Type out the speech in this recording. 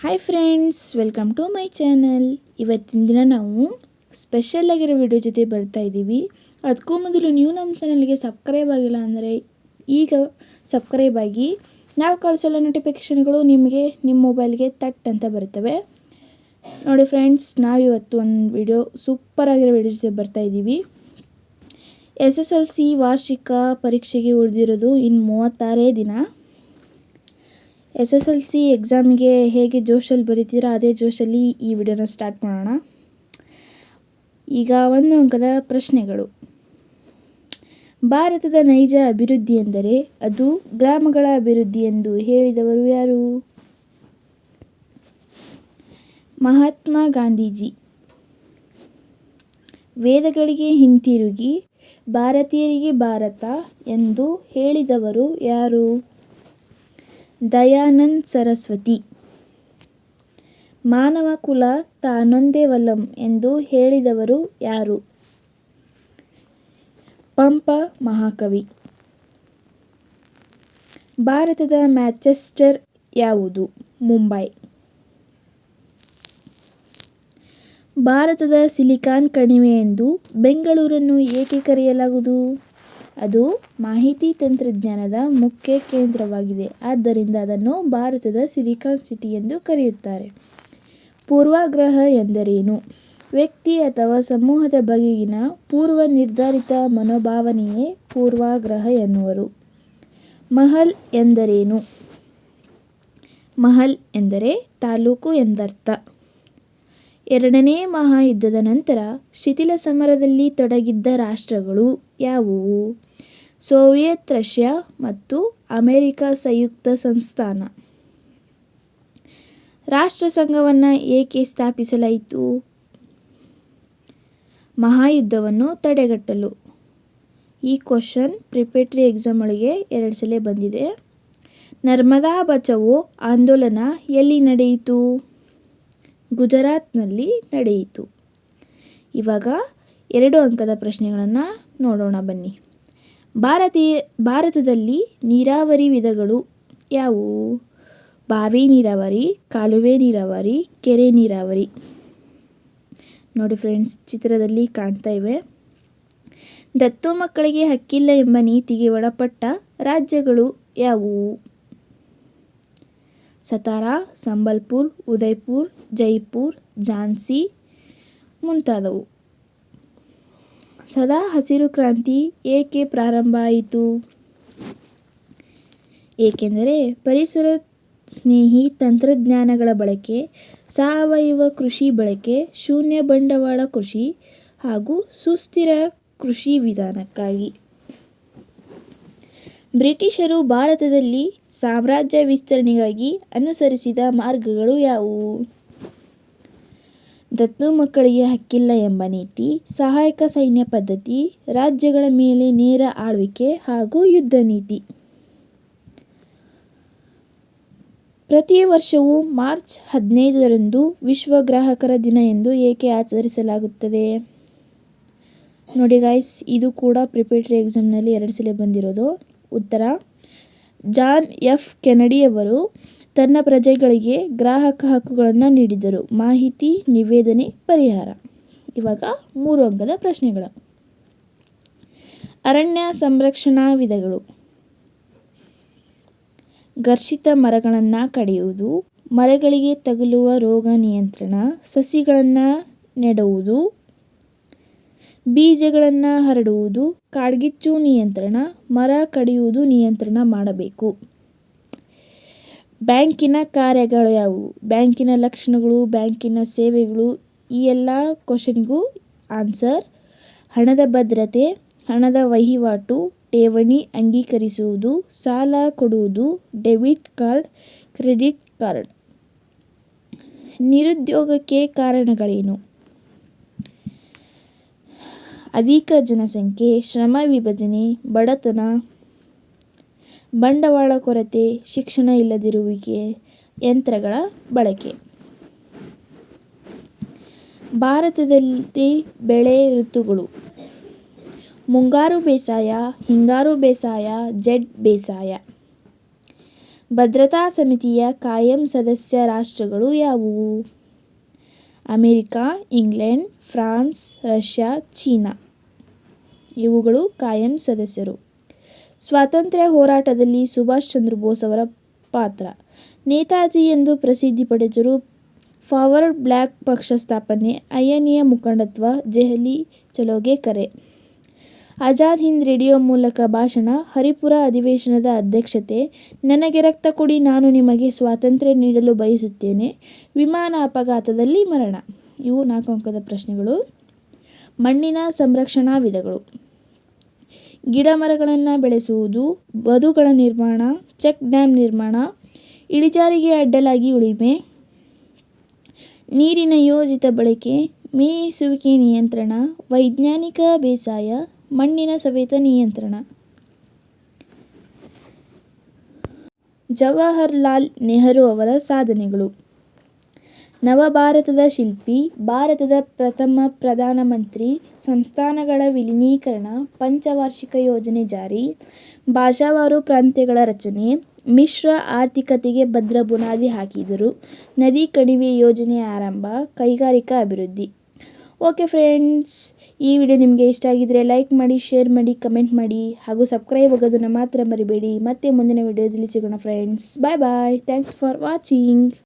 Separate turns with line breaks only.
Hi friends welcome to my channel ಇವತ್ತಿನ ದಿನ ನಾವು ಸ್ಪೆಷಲ್ ಆಗಿರೋ ವಿಡಿಯೋ ಜೊತೆ ಬರ್ತಾ ಇದ್ದೀವಿ ಅದಕ್ಕೂ ಮೊದಲು ನೀವು ನಮ್ಮ ಚಾನಲ್ಗೆ ಸಬ್ಸ್ಕ್ರೈಬ್ ಆಗಿಲ್ಲ ಅಂದರೆ ಈಗ ಸಬ್ಸ್ಕ್ರೈಬ್ ಆಗಿ, ನಾವು ಕಳಿಸಲ್ಲ ನೋಟಿಫಿಕೇಷನ್ಗಳು ನಿಮಗೆ ನಿಮ್ಮ ಮೊಬೈಲ್ಗೆ ತಟ್ ಅಂತ ಬರ್ತವೆ ನೋಡಿ ಫ್ರೆಂಡ್ಸ್ ನಾವು ಇವತ್ತು ಒಂದು ವಿಡಿಯೋ ಸೂಪರ್ ಆಗಿರೋ ವಿಡಿಯೋ ಜೊತೆ ಬರ್ತಾ ಇದ್ದೀವಿ ಎಸ್ ಎಸ್ ಎಲ್ ಸಿ ವಾರ್ಷಿಕ ಪರೀಕ್ಷೆಗೆ ಉಳಿದಿರೋದು ಇನ್ನು ಮೂವತ್ತಾರೇ ದಿನ. ಎಸ್ ಎಸ್ ಎಲ್ ಸಿ ಎಕ್ಸಾಮಿಗೆ ಹೇಗೆ ಜೋಶಲ್ಲಿ ಬರೀತೀರೋ, ಅದೇ ಜೋಶಲ್ಲಿ ಈ ವಿಡಿಯೋನ ಸ್ಟಾರ್ಟ್ ಮಾಡೋಣ. ಈಗ ಒಂದು ಅಂಕದ ಪ್ರಶ್ನೆಗಳು. ಭಾರತದ ನೈಜ ಅಭಿವೃದ್ಧಿ ಎಂದರೆ ಅದು ಗ್ರಾಮಗಳ ಅಭಿವೃದ್ಧಿ ಎಂದು ಹೇಳಿದವರು ಯಾರು? ಮಹಾತ್ಮ ಗಾಂಧೀಜಿ. ವೇದಗಳಿಗೆ ಹಿಂತಿರುಗಿ, ಭಾರತೀಯರಿಗೆ ಭಾರತ ಎಂದು ಹೇಳಿದವರು ಯಾರು? ದಯಾನಂದ್ ಸರಸ್ವತಿ. ಮಾನವ ಕುಲ ತಾನೊಂದೇ ವಲಂ ಎಂದು ಹೇಳಿದವರು ಯಾರು? ಪಂಪ ಮಹಾಕವಿ. ಭಾರತದ ಮ್ಯಾಂಚೆಸ್ಟರ್ ಯಾವುದು? ಮುಂಬೈ. ಭಾರತದ ಸಿಲಿಕಾನ್ ಕಣಿವೆ ಎಂದು ಬೆಂಗಳೂರನ್ನು ಏಕೆ ಕರೆಯಲಾಗುವುದು? ಅದು ಮಾಹಿತಿ ತಂತ್ರಜ್ಞಾನದ ಮುಖ್ಯ ಕೇಂದ್ರವಾಗಿದೆ. ಆದ್ದರಿಂದ ಅದನ್ನು ಭಾರತದ ಸಿಲಿಕಾನ್ ಸಿಟಿ ಎಂದು ಕರೆಯುತ್ತಾರೆ. ಪೂರ್ವಾಗ್ರಹ ಎಂದರೇನು? ವ್ಯಕ್ತಿ ಅಥವಾ ಸಮೂಹದ ಬಗೆಗಿನ ಪೂರ್ವ ನಿರ್ಧಾರಿತ ಮನೋಭಾವನೆಯೇ ಪೂರ್ವಾಗ್ರಹ ಎನ್ನುವರು. ಮಹಲ್ ಎಂದರೇನು? ಮಹಲ್ ಎಂದರೆ ತಾಲೂಕು ಎಂದರ್ಥ. ಎರಡನೇ ಮಹಾಯುದ್ಧದ ನಂತರ ಶಿಥಿಲ ಸಮರದಲ್ಲಿ ತೊಡಗಿದ್ದ ರಾಷ್ಟ್ರಗಳು ಯಾವುವು? ಸೋವಿಯತ್, ರಷ್ಯಾ ಮತ್ತು ಅಮೆರಿಕ ಸಂಯುಕ್ತ ಸಂಸ್ಥಾನ. ರಾಷ್ಟ್ರಸಂಘವನ್ನು ಏಕೆ ಸ್ಥಾಪಿಸಲಾಯಿತು? ಮಹಾಯುದ್ಧವನ್ನು ತಡೆಗಟ್ಟಲು. ಈ ಕ್ವಶನ್ ಪ್ರಿಪೇಟ್ರಿ ಎಕ್ಸಾಮ್ ಒಳಗೆ ಎರಡು ಸಲ ಬಂದಿದೆ. ನರ್ಮದಾ ಬಚವೋ ಆಂದೋಲನ ಎಲ್ಲಿ ನಡೆಯಿತು? ಗುಜರಾತ್ನಲ್ಲಿ ನಡೆಯಿತು. ಇವಾಗ ಎರಡು ಅಂಕದ ಪ್ರಶ್ನೆಗಳನ್ನು ನೋಡೋಣ ಬನ್ನಿ. ಭಾರತೀಯ, ಭಾರತದಲ್ಲಿ ನೀರಾವರಿ ವಿಧಗಳು ಯಾವುವು? ಬಾವಿ ನೀರಾವರಿ, ಕಾಲುವೆ ನೀರಾವರಿ, ಕೆರೆ ನೀರಾವರಿ. ನೋಡಿ ಫ್ರೆಂಡ್ಸ್, ಚಿತ್ರದಲ್ಲಿ ಕಾಣ್ತಾ ಇವೆ. ದತ್ತು ಮಕ್ಕಳಿಗೆ ಹಕ್ಕಿಲ್ಲ ಎಂಬ ನೀತಿಗೆ ಒಳಪಟ್ಟ ರಾಜ್ಯಗಳು ಯಾವುವು? ಸತಾರಾ, ಸಂಬಲ್ಪುರ್, ಉದಯ್ಪುರ್, ಜೈಪುರ್, ಝಾನ್ಸಿ ಮುಂತಾದವು. ಸದಾ ಹಸಿರು ಕ್ರಾಂತಿ ಏಕೆ ಪ್ರಾರಂಭ ಆಯಿತು? ಏಕೆಂದರೆ ಪರಿಸರ ಸ್ನೇಹಿ ತಂತ್ರಜ್ಞಾನಗಳ ಬಳಕೆ, ಸಾವಯವ ಕೃಷಿ ಬಳಕೆ, ಶೂನ್ಯ ಬಂಡವಾಳ ಕೃಷಿ ಹಾಗೂ ಸುಸ್ಥಿರ ಕೃಷಿ ವಿಧಾನಕ್ಕಾಗಿ. ಬ್ರಿಟಿಷರು ಭಾರತದಲ್ಲಿ ಸಾಮ್ರಾಜ್ಯ ವಿಸ್ತರಣೆಗಾಗಿ ಅನುಸರಿಸಿದ ಮಾರ್ಗಗಳು ಯಾವುವು? ದತ್ತು ಮಕ್ಕಳಿಗೆ ಹಕ್ಕಿಲ್ಲ ಎಂಬ ನೀತಿ, ಸಹಾಯಕ ಸೈನ್ಯ ಪದ್ಧತಿ, ರಾಜ್ಯಗಳ ಮೇಲೆ ನೇರ ಆಳ್ವಿಕೆ ಹಾಗೂ ಯುದ್ಧ ನೀತಿ. ಪ್ರತಿ ವರ್ಷವೂ ಮಾರ್ಚ್ ಹದಿನೈದರಂದು ವಿಶ್ವ ಗ್ರಾಹಕರ ದಿನ ಎಂದು ಏಕೆ ಆಚರಿಸಲಾಗುತ್ತದೆ? ನೋಡಿ ಗಾಯ್ಸ್ ಇದು ಕೂಡ ಪ್ರಿಪೇಟರಿ ಎಕ್ಸಾಮ್ನಲ್ಲಿ ಎರಡು ಸಲ ಬಂದಿರೋದು. ಉತ್ತರ, ಜಾನ್ ಎಫ್ ಕೆನಡಿಯವರು ತನ್ನ ಪ್ರಜೆಗಳಿಗೆ ಗ್ರಾಹಕ ಹಕ್ಕುಗಳನ್ನು ನೀಡಿದರು. ಮಾಹಿತಿ, ನಿವೇದನೆ, ಪರಿಹಾರ. ಇವಾಗ ಮೂರು ಅಂಗದ ಪ್ರಶ್ನೆಗಳು. ಅರಣ್ಯ ಸಂರಕ್ಷಣಾ ವಿಧಗಳು. ಘರ್ಷಿತ ಮರಗಳನ್ನು ಕಡಿಯುವುದು, ಮರಗಳಿಗೆ ತಗುಲುವ ರೋಗ ನಿಯಂತ್ರಣ, ಸಸಿಗಳನ್ನು ನೆಡುವುದು, ಬೀಜಗಳನ್ನು ಹರಡುವುದು, ಕಾಡ್ಗಿಚ್ಚು ನಿಯಂತ್ರಣ, ಮರ ಕಡಿಯುವುದು ನಿಯಂತ್ರಣ ಮಾಡಬೇಕು. ಬ್ಯಾಂಕಿನ ಕಾರ್ಯಗಳು ಯಾವುವು? ಬ್ಯಾಂಕಿನ ಲಕ್ಷಣಗಳು, ಬ್ಯಾಂಕಿನ ಸೇವೆಗಳು, ಈ ಎಲ್ಲ ಕ್ವಶನ್ಗೂ ಆನ್ಸರ್ ಹಣದ ಭದ್ರತೆ, ಹಣದ ವಹಿವಾಟು, ಠೇವಣಿ ಅಂಗೀಕರಿಸುವುದು, ಸಾಲ ಕೊಡುವುದು, ಡೆಬಿಟ್ ಕಾರ್ಡ್, ಕ್ರೆಡಿಟ್ ಕಾರ್ಡ್. ನಿರುದ್ಯೋಗಕ್ಕೆ ಕಾರಣಗಳೇನು? ಅಧಿಕ ಜನಸಂಖ್ಯೆ, ಶ್ರಮ ವಿಭಜನೆ, ಬಡತನ ಬಂಡವಾಳ ಕೊರತೆ, ಶಿಕ್ಷಣ ಇಲ್ಲದಿರುವಿಕೆ, ಯಂತ್ರಗಳ ಬಳಕೆ. ಭಾರತದಲ್ಲಿ ಬೆಳೆ ಋತುಗಳು. ಮುಂಗಾರು ಬೇಸಾಯ, ಹಿಂಗಾರು ಬೇಸಾಯ, ಜೆಡ್ ಬೇಸಾಯ. ಭದ್ರತಾ ಸಮಿತಿಯ ಕಾಯಂ ಸದಸ್ಯ ರಾಷ್ಟ್ರಗಳು ಯಾವುವು? America, England, France, Russia, China. ಇವುಗಳು ಕಾಯಂ ಸದಸ್ಯರು. ಸ್ವಾತಂತ್ರ್ಯ ಹೋರಾಟದಲ್ಲಿ ಸುಭಾಷ್ ಚಂದ್ರ ಬೋಸ್ ಅವರ ಪಾತ್ರ. ನೇತಾಜಿ ಎಂದು ಪ್ರಸಿದ್ಧಿ ಪಡೆದರು ಫಾರ್ವರ್ಡ್ ಬ್ಲ್ಯಾಕ್ ಪಕ್ಷ ಸ್ಥಾಪನೆ ಐಎನ್ಎ ಮುಖಂಡತ್ವ ದೆಹಲಿ ಚಲೋಗೆ ಕರೆ. ಆಜಾದ್ ಹಿಂದ್ ರೇಡಿಯೋ ಮೂಲಕ ಭಾಷಣ, ಹರಿಪುರ ಅಧಿವೇಶನದ ಅಧ್ಯಕ್ಷತೆ, ನನಗೆ ರಕ್ತ ಕೊಡಿ, ನಾನು ನಿಮಗೆ ಸ್ವಾತಂತ್ರ್ಯ ನೀಡಲು ಬಯಸುತ್ತೇನೆ, ವಿಮಾನ ಅಪಘಾತದಲ್ಲಿ ಮರಣ. ಇವು ನಾಲ್ಕು ಅಂಕದ ಪ್ರಶ್ನೆಗಳು. ಮಣ್ಣಿನ ಸಂರಕ್ಷಣಾ ವಿಧಗಳು. ಗಿಡ ಮರಗಳನ್ನು ಬೆಳೆಸುವುದು ಬದುಗಳ ನಿರ್ಮಾಣ, ಚೆಕ್ ಡ್ಯಾಮ್ ನಿರ್ಮಾಣ, ಇಳಿಜಾರಿಗೆ ಅಡ್ಡಲಾಗಿ ಉಳಿಮೆ, ನೀರಿನ ಯೋಜಿತ ಬಳಕೆ ಮೇಯಿಸುವಿಕೆ ನಿಯಂತ್ರಣ, ವೈಜ್ಞಾನಿಕ ಬೇಸಾಯ, ಮಣ್ಣಿನ ಸವೆತ ನಿಯಂತ್ರಣ. ಜವಾಹರ್ಲಾಲ್ ನೆಹರು ಅವರ ಸಾಧನೆಗಳು. ನವಭಾರತದ ಶಿಲ್ಪಿ, ಭಾರತದ ಪ್ರಥಮ ಪ್ರಧಾನಮಂತ್ರಿ ಸಂಸ್ಥಾನಗಳ ವಿಲೀನೀಕರಣ, ಪಂಚವಾರ್ಷಿಕ ಯೋಜನೆ ಜಾರಿ, ಭಾಷಾವಾರು ಪ್ರಾಂತ್ಯಗಳ ರಚನೆ, ಮಿಶ್ರ ಆರ್ಥಿಕತೆಗೆ ಭದ್ರ ಬುನಾದಿ ಹಾಕಿದರು, ನದಿ ಕಣಿವೆ ಯೋಜನೆ ಆರಂಭ, ಕೈಗಾರಿಕಾ ಅಭಿವೃದ್ಧಿ. ಓಕೆ ಫ್ರೆಂಡ್ಸ್, ಈ ವಿಡಿಯೋ ನಿಮಗೆ ಇಷ್ಟ ಆಗಿದ್ದರೆ ಲೈಕ್ ಮಾಡಿ, ಶೇರ್ ಮಾಡಿ, ಕಮೆಂಟ್ ಮಾಡಿ, ಹಾಗೂ ಸಬ್ಸ್ಕ್ರೈಬ್ ಆಗೋದನ್ನು ಮಾತ್ರ ಮರಿಬೇಡಿ. ಮತ್ತೆ ಮುಂದಿನ ವಿಡಿಯೋದಲ್ಲಿ ಸಿಗೋಣ friends. Bye bye. Thanks for watching.